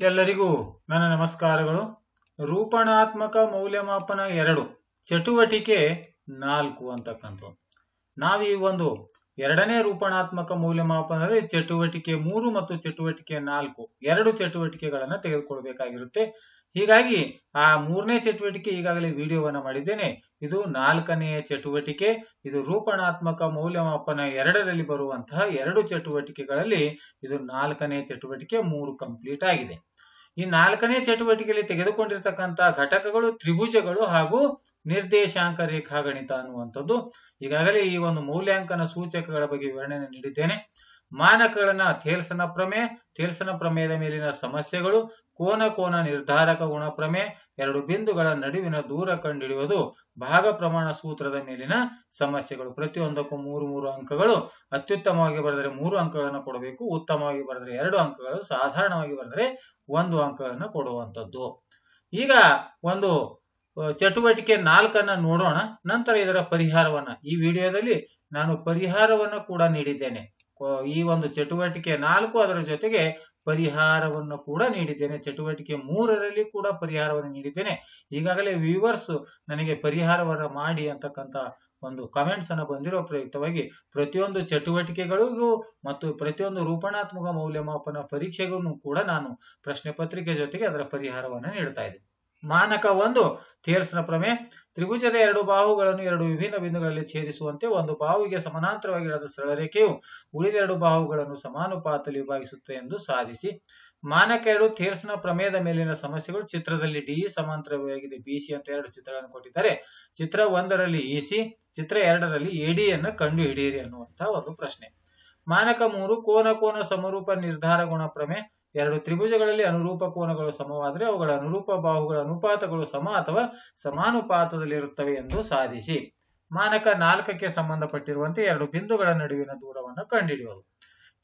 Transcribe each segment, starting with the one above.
ಎಲ್ಲರಿಗೂ ನನ್ನ ನಮಸ್ಕಾರಗಳು. ರೂಪಣಾತ್ಮಕ ಮೌಲ್ಯಮಾಪನ ಎರಡು, ಚಟುವಟಿಕೆ ನಾಲ್ಕು ಅಂತಕ್ಕಂಥದ್ದು. ನಾವು ಈ ಒಂದು ಎರಡನೇ ರೂಪಣಾತ್ಮಕ ಮೌಲ್ಯಮಾಪನದಲ್ಲಿ ಚಟುವಟಿಕೆ ಮೂರು ಮತ್ತು ಚಟುವಟಿಕೆ ನಾಲ್ಕು, ಎರಡು ಚಟುವಟಿಕೆಗಳನ್ನ ತೆಗೆದುಕೊಳ್ಬೇಕಾಗಿರುತ್ತೆ. ಹೀಗಾಗಿ ಆ ಮೂರನೇ ಚಟುವಟಿಕೆ ಈಗಾಗಲೇ ವಿಡಿಯೋವನ್ನು ಮಾಡಿದ್ದೇನೆ. ಇದು ನಾಲ್ಕನೆಯ ಚಟುವಟಿಕೆ. ಇದು ರೂಪಣಾತ್ಮಕ ಮೌಲ್ಯಮಾಪನ ಎರಡರಲ್ಲಿ ಬರುವಂತಹ ಎರಡು ಚಟುವಟಿಕೆಗಳಲ್ಲಿ ಇದು ನಾಲ್ಕನೇ ಚಟುವಟಿಕೆ ಮೂರು ಕಂಪ್ಲೀಟ್ ಆಗಿದೆ. ಈ ನಾಲ್ಕನೇ ಚಟುವಟಿಕೆಯಲ್ಲಿ ತೆಗೆದುಕೊಂಡಿರ್ತಕ್ಕಂತಹ ಘಟಕಗಳು, ತ್ರಿಭುಜಗಳು ಹಾಗೂ ನಿರ್ದೇಶಾಂಕ ರೇಖಾಗಣಿತ ಅನ್ನುವಂಥದ್ದು. ಈಗಾಗಲೇ ಈ ಒಂದು ಮೌಲ್ಯಾಂಕನ ಸೂಚಕಗಳ ಬಗ್ಗೆ ವಿವರಣೆಯನ್ನು ನೀಡಿದ್ದೇನೆ. ಮಾನಕಗಳನ್ನ ಥೇಲ್ಸನ ಪ್ರಮೇಯ ಥೇಲ್ಸನ ಪ್ರಮೇಯದ ಮೇಲಿನ ಸಮಸ್ಯೆಗಳು, ಕೋನ ಕೋನ ನಿರ್ಧಾರಕ ಗುಣ ಪ್ರಮೇಯ ಎರಡು ಬಿಂದುಗಳ ನಡುವಿನ ದೂರ ಕಂಡುಹಿಡಿಯುವುದು ಭಾಗ ಪ್ರಮಾಣ ಸೂತ್ರದ ಮೇಲಿನ ಸಮಸ್ಯೆಗಳು. ಪ್ರತಿಯೊಂದಕ್ಕೂ ಮೂರು ಮೂರು ಅಂಕಗಳು. ಅತ್ಯುತ್ತಮವಾಗಿ ಬರೆದರೆ ಮೂರು ಅಂಕಗಳನ್ನು ಕೊಡಬೇಕು. ಉತ್ತಮವಾಗಿ ಬರೆದರೆ ಎರಡು ಅಂಕಗಳು. ಸಾಧಾರಣವಾಗಿ ಬರೆದರೆ ಒಂದು ಅಂಕಗಳನ್ನು ಕೊಡುವಂಥದ್ದು. ಈಗ ಒಂದು ಚಟುವಟಿಕೆ ನಾಲ್ಕನ್ನ ನೋಡೋಣ. ನಂತರ ಇದರ ಪರಿಹಾರವನ್ನ. ಈ ವಿಡಿಯೋದಲ್ಲಿ ನಾನು ಪರಿಹಾರವನ್ನು ಕೂಡ ನೀಡಿದ್ದೇನೆ. ಈ ಒಂದು ಚಟುವಟಿಕೆ ನಾಲ್ಕು ಅದರ ಜೊತೆಗೆ ಪರಿಹಾರವನ್ನು ಕೂಡ ನೀಡಿದ್ದೇನೆ. ಚಟುವಟಿಕೆ ಮೂರರಲ್ಲಿ ಕೂಡ ಪರಿಹಾರವನ್ನು ನೀಡಿದ್ದೇನೆ. ಈಗಾಗಲೇ ವ್ಯೂವರ್ಸ್ ನನಗೆ ಪರಿಹಾರವನ್ನು ಮಾಡಿ ಅಂತಕ್ಕಂತ ಒಂದು ಕಮೆಂಟ್ಸ್ ಅನ್ನು ಬಂದಿರೋ ಪ್ರಯುಕ್ತವಾಗಿ ಪ್ರತಿಯೊಂದು ಚಟುವಟಿಕೆಗಳಿಗೂ ಮತ್ತು ಪ್ರತಿಯೊಂದು ರೂಪಣಾತ್ಮಕ ಮೌಲ್ಯಮಾಪನ ಪರೀಕ್ಷೆಗೂ ಕೂಡ ನಾನು ಪ್ರಶ್ನೆ ಪತ್ರಿಕೆ ಜೊತೆಗೆ ಅದರ ಪರಿಹಾರವನ್ನು ನೀಡ್ತಾ ಇದ್ದೀನಿ. ಮಾನಕ ಒಂದು ಥಿಯರ್ಸ್ನ ಪ್ರಮೆ, ತ್ರಿಭುಜದ ಎರಡು ಬಾಹುಗಳನ್ನು ಎರಡು ವಿಭಿನ್ನ ಬಿಂದುಗಳಲ್ಲಿ ಛೇದಿಸುವಂತೆ ಒಂದು ಬಾಹುವಿಗೆ ಸಮಾನಾಂತರವಾಗಿ ಇಡದ ಸರಳ ರೇಖೆಯು ಉಳಿದೆರಡು ಬಾಹುಗಳನ್ನು ಸಮಾನುಪಾತದಲ್ಲಿ ವಿಭಾಗಿಸುತ್ತೆ ಎಂದು ಸಾಧಿಸಿ, ಮಾನಕ ಎರಡು ಥಿಯರ್ಸ್ನ ಪ್ರಮೇಯದ ಮೇಲಿನ ಸಮಸ್ಯೆಗಳು ಚಿತ್ರದಲ್ಲಿ ಡಿ ಸಮಾಂತರವಾಗಿದೆ ಬಿಸಿ ಅಂತ ಎರಡು ಚಿತ್ರಗಳನ್ನು ಕೊಟ್ಟಿದ್ದಾರೆ. ಚಿತ್ರ ಒಂದರಲ್ಲಿ ಇಸಿ ಚಿತ್ರ ಎರಡರಲ್ಲಿ ಎಡಿ ಅನ್ನು ಕಂಡು ಹಿಡಿಯಿರಿ ಅನ್ನುವಂತಹ ಒಂದು ಪ್ರಶ್ನೆ. ಮಾನಕ ಮೂರು, ಕೋನ ಕೋನ ಸಮರೂಪ ನಿರ್ಧಾರ ಗುಣ ಪ್ರಮೇಯ ಎರಡು ತ್ರಿಭುಜಗಳಲ್ಲಿ ಅನುರೂಪ ಕೋನಗಳು ಸಮವಾದರೆ ಅವುಗಳ ಅನುರೂಪ ಬಾಹುಗಳ ಅನುಪಾತಗಳು ಸಮ ಅಥವಾ ಸಮಾನುಪಾತದಲ್ಲಿರುತ್ತವೆ ಎಂದು ಸಾಧಿಸಿ. ಮಾನಕ ನಾಲ್ಕಕ್ಕೆ ಸಂಬಂಧಪಟ್ಟಿರುವಂತೆ ಎರಡು ಬಿಂದುಗಳ ನಡುವಿನ ದೂರವನ್ನು ಕಂಡುಹಿಡಿಯುವುದು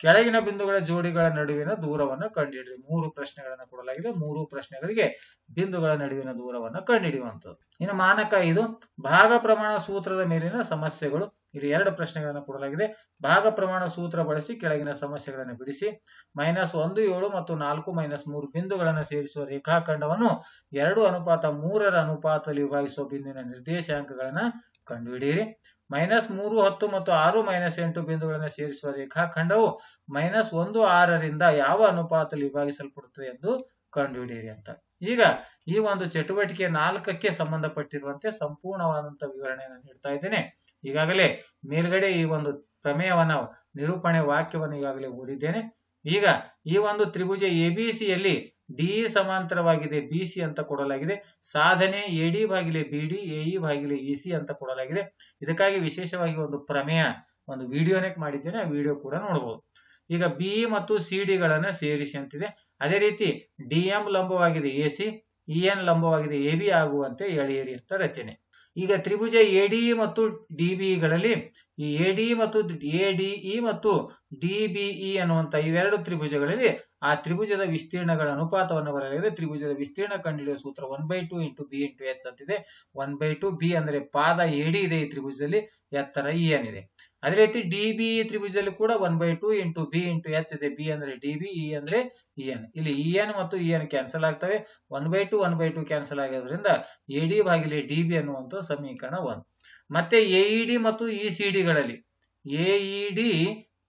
ಕೆಳಗಿನ ಬಿಂದುಗಳ ಜೋಡಿಗಳ ನಡುವಿನ ದೂರವನ್ನು ಕಂಡುಹಿಡಿಯಿರಿ ಮೂರು ಪ್ರಶ್ನೆಗಳನ್ನು ಕೊಡಲಾಗಿದೆ. ಮೂರು ಪ್ರಶ್ನೆಗಳಿಗೆ ಬಿಂದುಗಳ ನಡುವಿನ ದೂರವನ್ನು ಕಂಡುಹಿಡಿಯುವಂಥದ್ದು. ಇನ್ನು ಮಾನಕ ಇದು ಭಾಗ ಪ್ರಮಾಣ ಸೂತ್ರದ ಮೇಲಿನ ಸಮಸ್ಯೆಗಳು. ಇಲ್ಲಿ ಎರಡು ಪ್ರಶ್ನೆಗಳನ್ನು ಕೊಡಲಾಗಿದೆ. ಭಾಗ ಪ್ರಮಾಣ ಸೂತ್ರ ಬಳಸಿ ಕೆಳಗಿನ ಸಮಸ್ಯೆಗಳನ್ನು ಬಿಡಿಸಿ. ಮೈನಸ್ ಒಂದು, ಏಳು ಮತ್ತು ನಾಲ್ಕು ಮೈನಸ್ ಮೂರು ಬಿಂದುಗಳನ್ನು ಸೇರಿಸುವ ರೇಖಾಖಂಡವನ್ನು ಎರಡು ಅನುಪಾತ ಮೂರರ ಅನುಪಾತದಲ್ಲಿ ವಿಭಾಗಿಸುವ ಬಿಂದುವಿನ ನಿರ್ದೇಶಾಂಕಗಳನ್ನ ಕಂಡುಹಿಡಿಯಿರಿ. ಮೈನಸ್ ಮೂರು, ಹತ್ತು ಮತ್ತು ಆರು ಮೈನಸ್ ಎಂಟು ಬಿಂದುಗಳನ್ನು ಸೇರಿಸುವ ರೇಖಾಖಂಡವು ಮೈನಸ್ ಒಂದು, ಆರರಿಂದ ಯಾವ ಅನುಪಾತದಲ್ಲಿ ವಿಭಾಗಿಸಲ್ಪಡುತ್ತದೆ ಎಂದು ಕಂಡುಹಿಡಿಯಿರಿ ಅಂತ. ಈಗ ಈ ಒಂದು ಚಟುವಟಿಕೆ ನಾಲ್ಕಕ್ಕೆ ಸಂಬಂಧಪಟ್ಟಿರುವಂತೆ ಸಂಪೂರ್ಣವಾದಂತಹ ವಿವರಣೆಯನ್ನು ನೀಡ್ತಾ ಇದ್ದೇನೆ. ಈಗಾಗಲೇ ಮೇಲ್ಗಡೆ ಈ ಒಂದು ಪ್ರಮೇಯವನ್ನ, ನಿರೂಪಣೆ ವಾಕ್ಯವನ್ನು ಈಗಾಗಲೇ ಓದಿದ್ದೇನೆ. ಈಗ ಈ ಒಂದು ತ್ರಿಭುಜ ಎಬಿಸಿಯಲ್ಲಿ ಡಿ ಸಮಾಂತರವಾಗಿದೆ ಬಿಸಿ ಅಂತ ಕೊಡಲಾಗಿದೆ. ಸಾಧನೆ ಎಡಿ ಭಾಗಿಲೆ ಬಿಡಿ ಬಾಗಿಲೆ ಭಾಗಿಲೆ ಸಿ ಅಂತ ಕೊಡಲಾಗಿದೆ. ಇದಕ್ಕಾಗಿ ವಿಶೇಷವಾಗಿ ಒಂದು ಪ್ರಮೇಯ, ಒಂದು ವಿಡಿಯೋನೇ ಮಾಡಿದ್ದೇನೆ. ಆ ವಿಡಿಯೋ ಕೂಡ ನೋಡಬಹುದು ಈಗ ಬಿ ಮತ್ತು ಸಿ ಡಿಗಳನ್ನ ಸೇರಿಸಿ ಅಂತಿದೆ. ಅದೇ ರೀತಿ ಡಿ ಎಂ ಲಂಬವಾಗಿದೆ ಎ ಸಿ ಇ ಎನ್ ಲಂಬವಾಗಿದೆ ಎ ಬಿ ಆಗುವಂತೆ ಎಳೆಯಿರಿ ಅಂತ ರಚನೆ. ಈಗ ತ್ರಿಭುಜ ಎಡಿ ಮತ್ತು ಡಿಬಿಗಳಲ್ಲಿ ಈ ಡಿ ಮತ್ತು ಎಡಿಇ ಮತ್ತು ಡಿಬಿಇ ಅನ್ನುವಂತ ಇವೆರಡು ತ್ರಿಭುಜಗಳಲ್ಲಿ ಆ ತ್ರಿಭುಜದ ವಿಸ್ತೀರ್ಣಗಳ ಅನುಪಾತವನ್ನು ಬರಲಾಗಿದೆ ತ್ರಿಭುಜದ ವಿಸ್ತೀರ್ಣ ಕಂಡುಹಿಡಿಯುವ ಸೂತ್ರ one by two into B into H ಅಂತಿದೆ. ಒನ್ ಬೈ ಟು ಬಿ ಅಂದ್ರೆ ಪಾದ ಎಡಿ ಇದೆ ಈ ತ್ರಿಭುಜದಲ್ಲಿ, ಎತ್ತರ ಇ ಎನ್ ಇದೆ. ಅದೇ ರೀತಿ ಡಿ ಬಿ ತ್ರಿಭುಜದಲ್ಲಿ ಕೂಡ one by two into B into H ಇದೆ. ಬಿ ಅಂದ್ರೆ ಡಿಬಿ ಇ ಅಂದ್ರೆ ಇ ಎನ್ ಇಲ್ಲಿ ಇ ಎನ್ ಮತ್ತು ಇ ಎನ್ ಕ್ಯಾನ್ಸಲ್ ಆಗ್ತವೆ. One by two one by two cancel ಆಗೋದ್ರಿಂದ ಭಾಗಿಲಿ ಡಿ ಬಿ ಅನ್ನುವಂಥ ಸಮೀಕರಣ ಒಂದು. ಮತ್ತೆ ಎಇಡಿ ಮತ್ತು ಇ ಸಿ ಡಿಗಳಲ್ಲಿ ಎಇಡಿ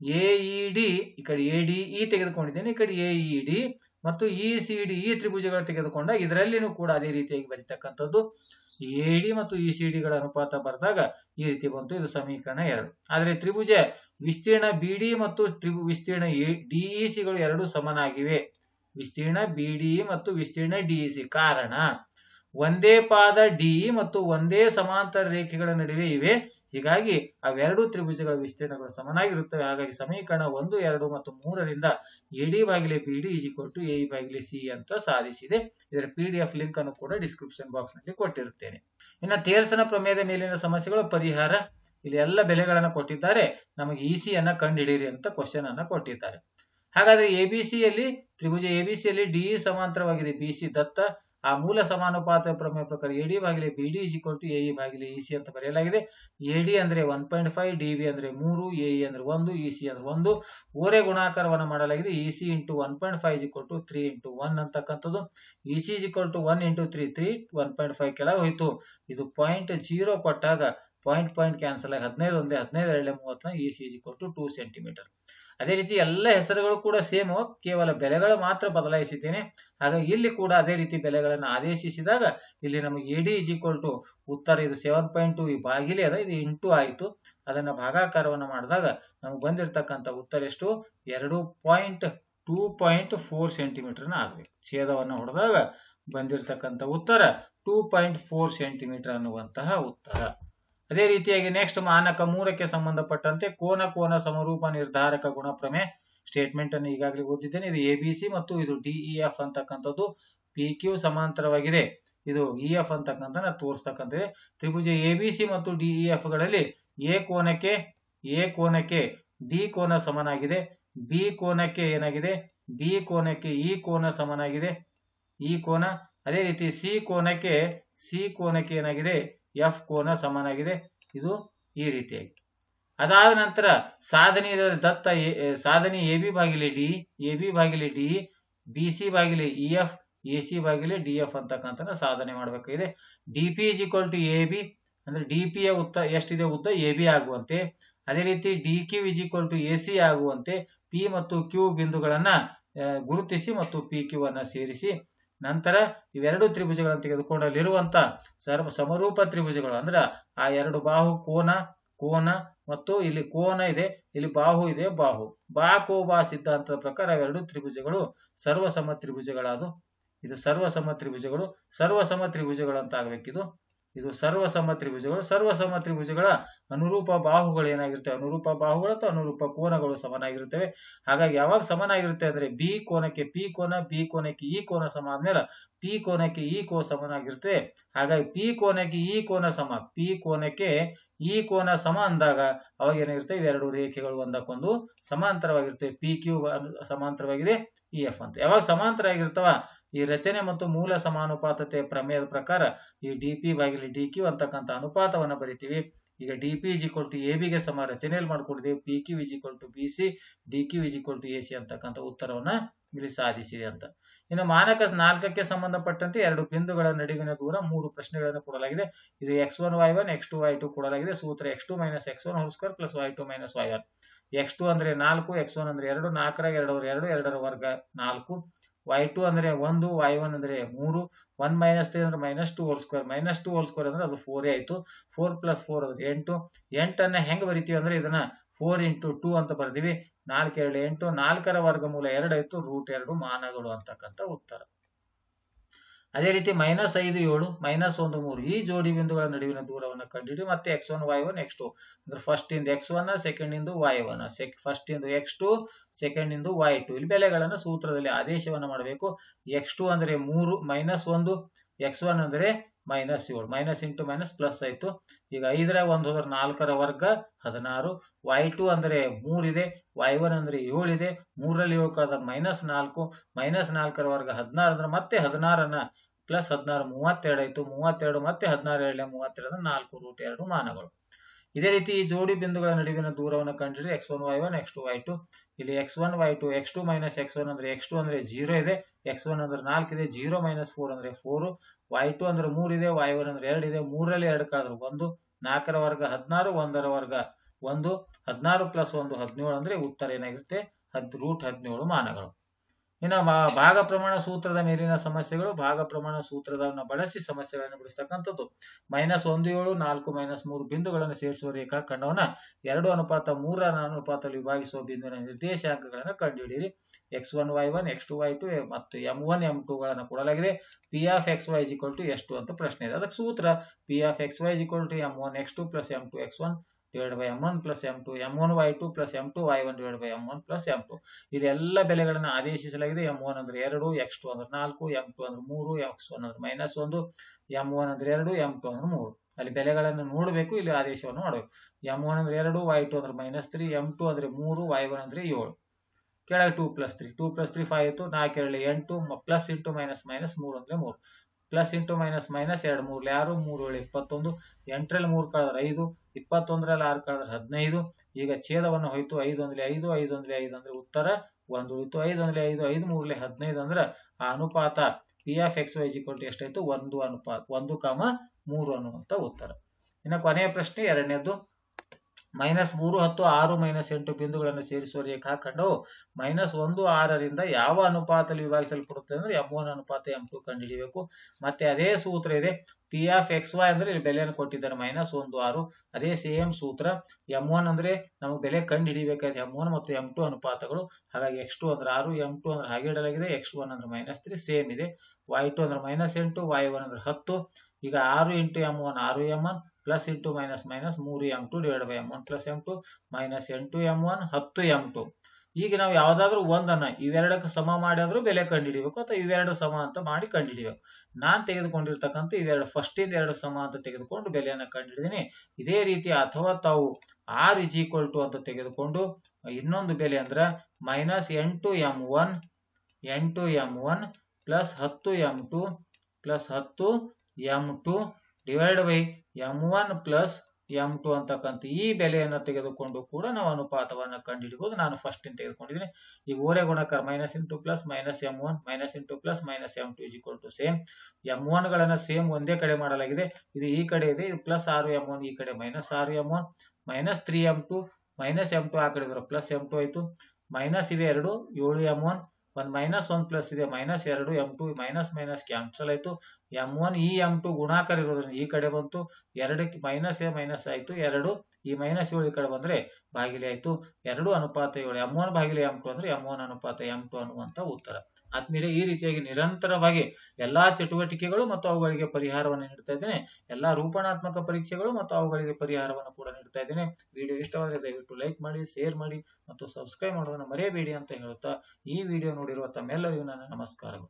ಎಇಡಿ ಈ ಕಡೆ ಎಡಿಇ ತೆಗೆದುಕೊಂಡಿದ್ದೇನೆ, ಈ ಕಡೆ ಎಇಡಿ ಮತ್ತು ಇ ಸಿ ಡಿ ಈ ತ್ರಿಭುಜಗಳು ತೆಗೆದುಕೊಂಡಾಗ ಇದರಲ್ಲಿನೂ ಕೂಡ ಅದೇ ರೀತಿಯಾಗಿ ಬರೀತಕ್ಕಂಥದ್ದು. ಎಡಿ ಮತ್ತು ಇ ಸಿ ಡಿಗಳ ಅನುಪಾತ ಬರೆದಾಗ ಈ ರೀತಿ ಬಂತು. ಇದು ಸಮೀಕರಣ ಎರಡು. ಆದರೆ ತ್ರಿಭುಜ ವಿಸ್ತೀರ್ಣ ಬಿಡಿ ಮತ್ತು ತ್ರಿಭು, ವಿಸ್ತೀರ್ಣ ಡಿಇಸಿಗಳು ಎರಡು ಸಮನಾಗಿವೆ. ವಿಸ್ತೀರ್ಣ ಬಿಡಿಇ ಮತ್ತು ವಿಸ್ತೀರ್ಣ ಡಿಇಸಿ ಕಾರಣ ಒಂದೇ ಪಾದ ಡಿ ಮತ್ತು ಒಂದೇ ಸಮಾಂತರ ರೇಖೆಗಳ ನಡುವೆ ಇವೆ. ಹೀಗಾಗಿ ಅವೆರಡು ತ್ರಿಭುಜಗಳ ವಿಸ್ತೀರ್ಣಗಳು ಸಮನಾಗಿರುತ್ತವೆ. ಹಾಗಾಗಿ ಸಮೀಕರಣ ಒಂದು, ಎರಡು ಮತ್ತು ಮೂರರಿಂದ ಎಡಿ ಬಾಗಿಲೆ ಬಿಡಿ ಇಜಿ ಕೊಟ್ಟು ಎ ಬಾಗಿಲೆ ಸಿ ಅಂತ ಸಾಧಿಸಿದೆ. ಇದರ ಪಿ ಡಿ ಎಫ್ ಲಿಂಕ್ ಅನ್ನು ಕೂಡ ಡಿಸ್ಕ್ರಿಪ್ಷನ್ ಬಾಕ್ಸ್ನಲ್ಲಿ ಕೊಟ್ಟಿರುತ್ತೇನೆ. ಇನ್ನು ತೇರ್ಸನ ಪ್ರಮೇಯದ ಮೇಲಿನ ಸಮಸ್ಯೆಗಳು, ಪರಿಹಾರ. ಇಲ್ಲಿ ಎಲ್ಲ ಬೆಲೆಗಳನ್ನು ಕೊಟ್ಟಿದ್ದಾರೆ. ನಮಗೆ ಇಸಿ ಅನ್ನ ಕಂಡುಹಿಡಿಯಿರಿ ಅಂತ ಕ್ವಶನ್ ಅನ್ನ ಕೊಟ್ಟಿದ್ದಾರೆ. ಹಾಗಾದ್ರೆ ಎಬಿಸಿಯಲ್ಲಿ ತ್ರಿಭುಜ ಎಬಿಸಿಯಲ್ಲಿ ಡಿ ಸಮಾಂತರವಾಗಿದೆ. ಬಿಸಿ ದತ್ತ ಆ ಮೂಲ ಸಮಾನುಪಾತ ಪ್ರಮೇಯ ಪ್ರಕಾರ A D ಭಾಗಿಲೆ B D is to A E ಬಾಗಿಲೆ ಇ ಸಿ ಅಂತ ಬರೆಯಲಾಗಿದೆ. ಎ ಡಿ ಅಂದ್ರೆ one point five D B ಅಂದ್ರೆ ಮೂರು ಎ ಇ ಅಂದ್ರೆ ಒಂದು ಇ ಸಿ ಅಂದ್ರೆ ಒಂದು. ಓರೆ ಗುಣಾಕಾರವನ್ನು ಮಾಡಲಾಗಿದೆ. E C into one point five is to three into one ಅಂತಕ್ಕಂಥದ್ದು. E C is to one into three three one point five ಕೆಳಗೆ ಹೋಯ್ತು. ಇದು ಪಾಯಿಂಟ್ ಜೀರೋ ಕೊಟ್ಟಾಗ ಪಾಯಿಂಟ್ ಪಾಯಿಂಟ್ ಕ್ಯಾನ್ಸಲ್ ಆಗಿ ಹದಿನೈದು ಒಂದೇ, ಹದಿನೈದು ಎರಡೇ ಮೂವತ್ತ E C is to two centimetre ಅದೇ ರೀತಿ ಎಲ್ಲ ಹೆಸರುಗಳು ಕೂಡ ಸೇಮ್, ಕೇವಲ ಬೆಲೆಗಳು ಮಾತ್ರ ಬದಲಾಯಿಸಿದ್ದೇನೆ. ಹಾಗಾಗಿ ಇಲ್ಲಿ ಕೂಡ ಅದೇ ರೀತಿ ಬೆಲೆಗಳನ್ನು ಆದೇಶಿಸಿದಾಗ ಇಲ್ಲಿ ನಮಗೆ ಎ ಡಿ ಉತ್ತರ ಇದು ಸೆವೆನ್ ಪಾಯಿಂಟ್ ಟು ಈ ಬಾಗಿಲೆ ಅದ, ಇದು ಇಂಟು ಆಯಿತು. ಅದನ್ನ ಭಾಗಾಕಾರವನ್ನು ಮಾಡಿದಾಗ ನಮಗೆ ಬಂದಿರತಕ್ಕಂಥ ಉತ್ತರ ಎಷ್ಟು? ಎರಡು ಪಾಯಿಂಟ್ ಟೂ ಪಾಯಿಂಟ್ ಫೋರ್ ಸೆಂಟಿಮೀಟರ್ನ ಆಗಬೇಕು ಛೇದವನ್ನು ಹೊಡೆದಾಗ ಬಂದಿರತಕ್ಕಂಥ ಉತ್ತರ ಟೂ ಪಾಯಿಂಟ್ ಫೋರ್ ಸೆಂಟಿಮೀಟರ್ ಅನ್ನುವಂತಹ ಉತ್ತರ. ಅದೇ ರೀತಿಯಾಗಿ ನೆಕ್ಸ್ಟ್ ಮಾನಕ ಮೂರಕ್ಕೆ ಸಂಬಂಧಪಟ್ಟಂತೆ ಕೋನ ಕೋನ ಸಮರೂಪ ನಿರ್ಧಾರಕ ಗುಣಪ್ರಮೆ ಸ್ಟೇಟ್ಮೆಂಟ್ ಅನ್ನು ಈಗಾಗಲೇ ಓದಿದ್ದೇನೆ. ಇದು ಎ ಬಿ ಸಿ ಮತ್ತು ಇದು ಡಿಇ ಎಫ್ ಅಂತಕ್ಕಂಥದ್ದು ಪಿ ಕ್ಯೂ ಸಮಾಂತರವಾಗಿದೆ. ಇದು ಇ ಎಫ್ ಅಂತಕ್ಕಂಥ ತೋರಿಸ್ತಕ್ಕಂಥದ್ದು. ತ್ರಿಭುಜ ಎ ಬಿ ಸಿ ಮತ್ತು ಡಿಇ ಎಫ್ಗಳಲ್ಲಿ ಎ ಕೋನಕ್ಕೆ ಎ ಕೋನಕ್ಕೆ ಡಿ ಕೋನ ಸಮನಾಗಿದೆ. ಬಿ ಕೋನಕ್ಕೆ ಏನಾಗಿದೆ? ಬಿ ಕೋನಕ್ಕೆ ಇ ಕೋನ ಸಮನಾಗಿದೆ. ಇ ಕೋನ, ಅದೇ ರೀತಿ ಸಿ ಕೋನಕ್ಕೆ ಸಿ ಕೋನಕ್ಕೆ ಏನಾಗಿದೆ? ಎಫ್ ಕೋನ ಸಮನಾಗಿದೆ. ಇದು ಈ ರೀತಿಯಾಗಿ. ಅದಾದ ನಂತರ ಸಾಧನೆ ದತ್ತ ಸಾಧನೆ ಎ ಬಿ ಬಾಗಿಲೆ ಡಿ, ಎ ಬಿ ಬಾಗಿಲೆ ಡಿ, ಬಿ ಸಿ ಬಾಗಿಲೆ ಇ ಎಫ್, ಎ ಸಿ ಬಾಗಿಲೆ ಡಿ ಎಫ್ ಅಂತಕ್ಕಂಥ ಸಾಧನೆ ಮಾಡಬೇಕಾಗಿದೆ. D P is equal to A B, ಅಂದ್ರೆ ಡಿ ಪಿ ಯ ಉತ್ತ ಎಷ್ಟಿದೆ ಉದ್ದ ಎ ಬಿ ಆಗುವಂತೆ. ಅದೇ ರೀತಿ D Q is equal to A C ಆಗುವಂತೆ ಪಿ ಮತ್ತು ಕ್ಯೂ ಬಿಂದುಗಳನ್ನ ಗುರುತಿಸಿ ಮತ್ತು ಪಿ ಕ್ಯೂ ಅನ್ನ ಸೇರಿಸಿ ನಂತರ ಇವೆರಡು ತ್ರಿಭುಜಗಳನ್ನು ತೆಗೆದುಕೊಂಡಲ್ಲಿರುವಂತ ಸರ್ವ ಸಮರೂಪ ತ್ರಿಭುಜಗಳು ಅಂದ್ರ ಆ ಎರಡು ಬಾಹು ಕೋನ ಕೋನ ಮತ್ತು ಇಲ್ಲಿ ಕೋನ ಇದೆ, ಇಲ್ಲಿ ಬಾಹು ಇದೆ, ಬಾಹು. ಬಾ, ಕೋ, ಬಾ ಸಿದ್ಧಾಂತದ ಪ್ರಕಾರ ಎರಡು ತ್ರಿಭುಜಗಳು ಸರ್ವಸಮ ತ್ರಿಭುಜಗಳಾದು. ಇದು ಸರ್ವಸಮ ತ್ರಿಭುಜಗಳು. ಸರ್ವಸಮ ತ್ರಿಭುಜಗಳು ಅಂತ ಆಗ್ಬೇಕಿದು. ಇದು ಸರ್ವಸಮ ತ್ರಿಭುಜಗಳು. ಸರ್ವಸಮ ತ್ರಿಭುಜಗಳ ಅನುರೂಪ ಬಾಹುಗಳು ಏನಾಗಿರ್ತವೆ? ಅನುರೂಪ ಬಾಹುಗಳು ಅಥವಾ ಅನುರೂಪ ಕೋನಗಳು ಸಮನಾಗಿರುತ್ತವೆ ಹಾಗಾಗಿ ಯಾವಾಗ ಸಮನಾಗಿರುತ್ತೆ ಅಂದ್ರೆ ಬಿ ಕೋನಕ್ಕೆ ಪಿ ಕೋನ, ಬಿ ಕೋನಕ್ಕೆ ಈ ಕೋನ ಸಮ ಆದ್ಮೇಲೆ ಪಿ ಕೋನಕ್ಕೆ ಈ ಕೋ ಸಮನಾಗಿರುತ್ತೆ. ಹಾಗಾಗಿ ಪಿ ಕೋನಕ್ಕೆ ಈ ಕೋನ ಸಮ, ಪಿ ಕೋನಕ್ಕೆ ಈ ಕೋನ ಸಮ ಅಂದಾಗ ಅವಾಗ ಏನಾಗಿರುತ್ತೆ ಇವೆರಡು ರೇಖೆಗಳು ಒಂದಕ್ಕೊಂದು ಸಮಾಂತರವಾಗಿರ್ತವೆ ಪಿ ಕ್ಯೂ ಸಮಾಂತರವಾಗಿದೆ. ಇ ಎಫ್ ಅಂತ. ಯಾವಾಗ ಸಮಾಂತರ ಆಗಿರ್ತವ ಈ ರಚನೆ ಮತ್ತು ಮೂಲ ಸಮಾನುಪಾತತೆ ಪ್ರಮೇಯದ ಪ್ರಕಾರ ಈ ಡಿ ಪಿ ಬಾಗಿಲಿ ಡಿ ಕ್ಯೂ ಅಂತಕ್ಕಂಥ ಅನುಪಾತವನ್ನ ಬರಿತೀವಿ. ಈಗ D P is equal to A ಬಿಗೆ ಸಮ ರಚನೆಯಲ್ಲಿ ಮಾಡ್ಕೊಡ್ತೀವಿ P Q is equal to B C D Q is equal to A C ಅಂತಕ್ಕಂಥ ಉತ್ತರವನ್ನ ಇಲ್ಲಿ ಸಾಧಿಸಿದೆ ಅಂತ. ಇನ್ನು ಮಾನಕ ನಾಲ್ಕಕ್ಕೆ ಸಂಬಂಧಪಟ್ಟಂತೆ ಎರಡು ಬಿಂದುಗಳ ನಡುವಿನ ದೂರ ಮೂರು ಪ್ರಶ್ನೆಗಳನ್ನು ಕೊಡಲಾಗಿದೆ. ಇದು X one Y one X two Y two ಕೊಡಲಾಗಿದೆ. ಸೂತ್ರ X two minus X one square plus Y two minus Y one X two ಅಂದ್ರೆ ನಾಲ್ಕು ಎಕ್ಸ್ ಒನ್ ಅಂದ್ರೆ ಎರಡು, ನಾಲ್ಕರಾಗ ಎರಡರ ಎರಡು ಎರಡರ ವರ್ಗ ನಾಲ್ಕು. ವೈ ಟು ಅಂದ್ರೆ ಒಂದು ವೈ ಒನ್ ಅಂದ್ರೆ ಮೂರು. ಒನ್ ಮೈನಸ್ ತ್ರೀ ಅಂದ್ರೆ minus two whole square minus two whole square ಅಂದ್ರೆ ಅದು ಫೋರ್ ಆಯ್ತು. ಫೋರ್ ಪ್ಲಸ್ ಫೋರ್ ಅಂದ್ರೆ ಎಂಟು. ಎಂಟನ್ನ ಹೆಂಗ್ ಬರಿತೀವಿ ಅಂದ್ರೆ ಇದನ್ನ ಫೋರ್ ಇಂಟು ಟೂ ಅಂತ ಬರ್ತೀವಿ ನಾಲ್ಕು ಎರಡು ಎಂಟು, ನಾಲ್ಕರ ವರ್ಗಮೂಲ ಎರಡು ಆಯ್ತು ರೂಟ್ ಎರಡು ಮಾನಗಳು ಅಂತಕ್ಕಂಥ ಉತ್ತರ. ಅದೇ ರೀತಿ ಮೈನಸ್ ಐದು ಏಳು, ಮೈನಸ್ ಒಂದು ಮೂರು. ಈ ಜೋಡಿ ಬಿಂದುಗಳ ನಡುವಿನ ದೂರವನ್ನು ಕಂಡುಹಿಡಿ ಮತ್ತೆ X one, Y one, X two. ಅಂದ್ರೆ ಫಸ್ಟ್ ಇಂದ ಎಕ್ಸ್ ಒನ್ ಸೆಕೆಂಡ್ ಇಂದು ವೈ ಒನ್. ಸೆಕ್ ಫಸ್ಟ್ ಇಂದು ಎಕ್ಸ್ ಟು ಸೆಕೆಂಡ್ ಇಂದು ವೈ ಟು. ಇಲ್ಲಿ ಬೆಲೆಗಳನ್ನು ಸೂತ್ರದಲ್ಲಿ ಆದೇಶವನ್ನು ಮಾಡಬೇಕು. ಎಕ್ಸ್ ಟು ಅಂದ್ರೆ ಮೂರು, ಮೈನಸ್ ಒಂದು. ಎಕ್ಸ್ ಒನ್ ಅಂದ್ರೆ ಮೈನಸ್ ಏಳು ಮೈನಸ್ ಇಂಟು ಮೈನಸ್ ಪ್ಲಸ್ ಆಯ್ತು. ಈಗ ಐದರ ಒಂದು ಹೋದ್ರೆ ನಾಲ್ಕರ ವರ್ಗ ಹದಿನಾರು. ವೈ ಟು ಅಂದ್ರೆ ಮೂರಿದೆ. ವೈ ಒನ್ ಅಂದ್ರೆ ಏಳಿದೆ. ಮೂರಲ್ಲಿ ಏಳು ಕಳೆದಾಗ ಮೈನಸ್ ನಾಲ್ಕು. ಮೈನಸ್ ನಾಲ್ಕರ ವರ್ಗ ಹದಿನಾರು ಅಂದ್ರೆ ಮತ್ತೆ ಹದಿನಾರನ್ನ ಪ್ಲಸ್ ಹದಿನಾರು ಮೂವತ್ತೆರಡು ಆಯ್ತು. ಮೂವತ್ತೆರಡು ಮತ್ತೆ ಹದಿನಾರು ಎರಡನೇ ಮೂವತ್ತೆರಡು ನಾಲ್ಕು ರೂಟ್ ಎರಡು ಮಾನಗಳು. ಇದೇ ರೀತಿ ಈ ಜೋಡಿ ಬಿಂದುಗಳ ನಡುವಿನ ದೂರವನ್ನು ಕಂಡಿರಿ. X one Y one X two Y two ಇಲ್ಲಿ X one Y two X two minus X one ಅಂದ್ರೆ ಎಕ್ಸ್ ಟು ಅಂದ್ರೆ ಜೀರೋ ಇದೆ. ಎಕ್ಸ್ ಒನ್ ಅಂದ್ರೆ ನಾಲ್ಕು ಇದೆ. ಜೀರೋ ಮೈನಸ್ ಫೋರ್ ಅಂದ್ರೆ ಫೋರ್ ವೈ ಟು ಅಂದ್ರೆ ಮೂರ್ ಇದೆ. ವೈ ಒನ್ ಅಂದ್ರೆ ಎರಡು ಇದೆ. ಮೂರಲ್ಲಿ ಎರಡು ಕಾದ್ರು ಒಂದು, ನಾಲ್ಕರ ವರ್ಗ ಹದಿನಾರು, ಒಂದರ ವರ್ಗ ಒಂದು, ಹದಿನಾರು ಪ್ಲಸ್ ಒಂದು, ಹದಿನೇಳು ಅಂದ್ರೆ ಉತ್ತರ ಏನಾಗಿರುತ್ತೆ? ಹದ್ ರೂಟ್ ಹದಿನೇಳು ಮಾನಗಳು. ಇನ್ನು ಭಾಗ ಪ್ರಮಾಣ ಸೂತ್ರದ ಮೇಲಿನ ಸಮಸ್ಯೆಗಳು ಭಾಗ ಪ್ರಮಾಣ ಸೂತ್ರದನ್ನ ಬಳಸಿ ಸಮಸ್ಯೆಗಳನ್ನು ಬಿಡಿಸ್ತಕ್ಕಂಥದ್ದು. ಮೈನಸ್ ಒಂದು ಏಳು, ನಾಲ್ಕು ಮೈನಸ್ ಮೂರು ಬಿಂದುಗಳನ್ನು ಸೇರಿಸುವ ರೇಖಾಖಂಡವನ್ನ ಎರಡು ಅನುಪಾತ ಮೂರರ ಅನುಪಾತದಲ್ಲಿ ವಿಭಾಗಿಸುವ ಬಿಂದುವಿನ ನಿರ್ದೇಶಾಂಕಗಳನ್ನು ಕಂಡುಹಿಡಿಯಿರಿ. X one Y one X two Y two ಮತ್ತು ಎಂ ಒನ್ ಎಂ ಟು ಗಳನ್ನು ಕೊಡಲಾಗಿದೆ. P of X Y equal to ಎಷ್ಟು ಅಂತ ಪ್ರಶ್ನೆ ಇದೆ. ಅದಕ್ಕೆ ಸೂತ್ರ P of X Y equal to M one X two plus M two X one one Y two plus M two Y one divide by M one plus M two ಇದೆಲ್ಲ ಬೆಲೆಗಳನ್ನು ಆದೇಶಿಸಲಾಗಿದೆ. M one ಅಂದ್ರೆ ಎರಡು X two ಅಂದ್ರೆ ನಾಲ್ಕು M two ಅಂದ್ರೆ ಮೂರು X one ಅಂದ್ರೆ ಮೈನಸ್ ಒಂದು ಎಂ ಒನ್ ಅಂದ್ರೆ ಎರಡು ಎಂ ಟು ಅಂದ್ರೆ ಮೂರು. ಅಲ್ಲಿ ಬೆಲೆಗಳನ್ನು ನೋಡಬೇಕು, ಇಲ್ಲಿ ಆದೇಶವನ್ನು ಮಾಡಬೇಕು. ಎಂ ಒನ್ ಅಂದ್ರೆ ಎರಡು ವೈ ಟು ಅಂದ್ರೆ ಮೈನಸ್ ತ್ರೀ ಎಂ ಟು ಅಂದ್ರೆ ಮೂರು ವೈ ಒನ್ ಅಂದ್ರೆ ಏಳು. ಕೆಳಗೆ two plus three two plus three five ಇತ್ತು. ನಾಲ್ಕು ಎರಡು ಎಂಟು ಪ್ಲಸ್ ಇಂಟು ಮೈನಸ್ ಮೈನಸ್ ಮೂರು ಅಂದ್ರೆ ಮೂರು. ಪ್ಲಸ್ ಇಂಟು ಮೈನಸ್ ಮೈನಸ್ ಎರಡು ಮೂರ್ಲಿ ಯಾರು ಮೂರು ಏಳು, ಇಪ್ಪತ್ತೊಂದು, ಎಂಟರಲ್ಲಿ ಮೂರು ಕಳೆದ್ರೆ ಐದು, ಇಪ್ಪತ್ತೊಂದರಲ್ಲಿ ಆರು ಕಳೆದ್ರೆ ಹದಿನೈದು, ಈಗ ಛೇದವನ್ನು ಹೋಯ್ತು ಐದು ಅಂದ್ರೆ ಐದು ಐದು ಅಂದ್ರೆ ಐದು ಅಂದ್ರೆ ಉತ್ತರ, ಒಂದು ಉಳಿತು ಐದು ಅಂದ್ರೆ ಐದು ಐದು ಮೂರ್ಲಿ ಹದಿನೈದು ಅಂದ್ರೆ ಆ ಅನುಪಾತ P of X Y equal ಎಷ್ಟಾಯ್ತು? ಒಂದು ಅನುಪಾತ, ಒಂದು ಕಾಮ ಮೂರು ಅನ್ನುವಂತ ಉತ್ತರ. ಇನ್ನ ಕೊನೆಯ ಪ್ರಶ್ನೆ ಎರಡನೇದ್ದು ಮೈನಸ್ ಮೂರು ಹತ್ತು ಆರು ಮೈನಸ್ ಎಂಟು ಬಿಂದುಗಳನ್ನು ಸೇರಿಸುವ ರೇಖಾಖಂಡವು ಮೈನಸ್ ಒಂದು ಆರರಿಂದ ಯಾವ ಅನುಪಾತದಲ್ಲಿ ವಿಭಾಗಿಸಲ್ಪಡುತ್ತೆ ಅಂದ್ರೆ ಎಂ ಒನ್ ಅನುಪಾತ ಎಂ ಟು ಕಂಡುಹಿಡಿಯಬೇಕು. ಮತ್ತೆ ಅದೇ ಸೂತ್ರ ಇದೆ ಪಿ ಆಫ್ ಎಕ್ಸ್ ವೈ ಅಂದ್ರೆ ಇಲ್ಲಿ ಬೆಲೆಯನ್ನು ಕೊಟ್ಟಿದ್ದಾರೆ, ಮೈನಸ್ ಒಂದು ಆರು. ಅದೇ ಸೇಮ್ ಸೂತ್ರ ಎಂ ಒನ್ ಅಂದ್ರೆ ನಮಗೆ ಬೆಲೆ ಕಂಡು ಹಿಡಿಬೇಕಾದ್ರೆ ಎಂ ಒನ್ ಮತ್ತು ಎಂ ಟು ಅನುಪಾತಗಳು. ಹಾಗಾಗಿ ಎಕ್ಸ್ ಟು ಅಂದ್ರೆ ಆರು ಎಂ ಟು ಅಂದ್ರೆ ಹಾಗೆ ಇಡಲಾಗಿದೆ. ಎಕ್ಸ್ ಒನ್ ಅಂದ್ರೆ ಮೈನಸ್ ತ್ರೀ ಸೇಮ್ ಇದೆ. ವೈ ಟು ಅಂದ್ರೆ ಮೈನಸ್ ಎಂಟು ವೈ ಒನ್ ಅಂದ್ರೆ ಹತ್ತು. ಈಗ ಆರು ಇಂಟು ಎಂ ಒನ್ ಆರು M one plus into minus minus ಮೂರು M two divide by M one plus M two minus ಎಂಟು ಎಂ ಒನ್ ಹತ್ತು ಎಂ ಟು ಈಗ ನಾವು ಯಾವ್ದಾದ್ರು ಒಂದನ್ನ ಇವೆರಡಕ್ಕೆ ಸಮ ಮಾಡಿದ್ರು ಬೆಲೆ ಕಂಡುಹಿಡಿಬೇಕು ಅಥವಾ ಇವೆರಡು ಸಮ ಅಂತ ಮಾಡಿ ಕಂಡುಹಿಡಿಬೇಕು. ನಾನ್ ತೆಗೆದುಕೊಂಡಿರ್ತಕ್ಕಂಥ ಇವೆರಡು ಫಸ್ಟ್ ಇಂದ ಎರಡು ಸಮ ಅಂತ ತೆಗೆದುಕೊಂಡು ಬೆಲೆಯನ್ನ ಕಂಡುಹಿಡಿದೀನಿ. ಇದೇ ರೀತಿ ಅಥವಾ ತಾವು ಆರ್ ಇಸ್ ಈಕ್ವಲ್ ಟು ಅಂತ ತೆಗೆದುಕೊಂಡು ಇನ್ನೊಂದು ಬೆಲೆ ಅಂದ್ರೆ ಮೈನಸ್ ಎಂಟು ಎಂ ಒನ್ ಎಂಟು ಎಂ ಒನ್ ಪ್ಲಸ್ ಹತ್ತು ಎಂ ಟು ಪ್ಲಸ್ ಹತ್ತು M two divide by M one plus M two ಅಂತಕ್ಕಂಥ ಈ ಬೆಲೆಯನ್ನು ತೆಗೆದುಕೊಂಡು ಕೂಡ ನಾವು ಅನುಪಾತವನ್ನು ಕಂಡುಹಿಡಿಬಹುದು ನಾನು ಫಸ್ಟ್ ತೆಗೆದುಕೊಂಡಿದ್ದೀನಿ. ಈ ಓರೆ ಗುಣಕಾರ minus into plus minus M one minus into plus minus M two equal to same M one ಗಳನ್ನ ಸೇಮ್ ಒಂದೇ ಕಡೆ ಮಾಡಲಾಗಿದೆ. ಇದು ಈ ಕಡೆ ಇದೆ, ಇದು ಪ್ಲಸ್ ಆರು ಎಂ ಒನ್ ಈ ಕಡೆ ಮೈನಸ್ ಆರು M one minus three M two minus M two ಆ ಕಡೆ ಪ್ಲಸ್ ಎಂ ಟು ಆಯ್ತು. ಮೈನಸ್ ಇವೆ ಎರಡು, ಏಳು ಎಂ ಒನ್ ಒಂದ್ ಮೈನಸ್ ಒಂದ್ ಪ್ಲಸ್ ಇದೆ ಮೈನಸ್ ಎರಡು M two minus minus cancel ಆಯ್ತು. ಎಂ ಒನ್ ಈ ಎಂ ಟು ಗುಣಾಕಾರ ಇರೋದ್ರಿಂದ ಈ ಕಡೆ ಬಂತು, ಎರಡಕ್ಕೆ ಮೈನಸ್ ಎ ಮೈನಸ್ ಆಯ್ತು, ಎರಡು ಈ ಮೈನಸ್ ಏಳು ಈ ಕಡೆ ಬಂದ್ರೆ ಬಾಗಿಲೆ ಆಯ್ತು. ಎರಡು ಅನುಪಾತ ಏಳು ಎಂ ಒನ್ ಬಾಗಿಲೆ ಎಂ ಟು ಅಂದ್ರೆ ಎಂ ಒನ್ ಅನುಪಾತ ಎಂ ಟು ಅನ್ನುವಂತ ಉತ್ತರ. ಆದ್ಮೇಲೆ ಈ ರೀತಿಯಾಗಿ ನಿರಂತರವಾಗಿ ಎಲ್ಲಾ ಚಟುವಟಿಕೆಗಳು ಮತ್ತು ಅವುಗಳಿಗೆ ಪರಿಹಾರವನ್ನು ನೀಡ್ತಾ ಇದ್ದೇನೆ. ಎಲ್ಲಾ ರೂಪಣಾತ್ಮಕ ಪರೀಕ್ಷೆಗಳು ಮತ್ತು ಅವುಗಳಿಗೆ ಪರಿಹಾರವನ್ನು ಕೂಡ ನೀಡ್ತಾ ಇದ್ದೇನೆ. ವಿಡಿಯೋ ಇಷ್ಟವಾದರೆ ದಯವಿಟ್ಟು ಲೈಕ್ ಮಾಡಿ, ಶೇರ್ ಮಾಡಿ ಮತ್ತು ಸಬ್ಸ್ಕ್ರೈಬ್ ಮಾಡೋದನ್ನ ಮರೆಯಬೇಡಿ ಅಂತ ಹೇಳುತ್ತಾ ಈ ವಿಡಿಯೋ ನೋಡಿರುವ ತಮ್ಮೆಲ್ಲರಿಗೂ ನನ್ನ ನಮಸ್ಕಾರಗಳು.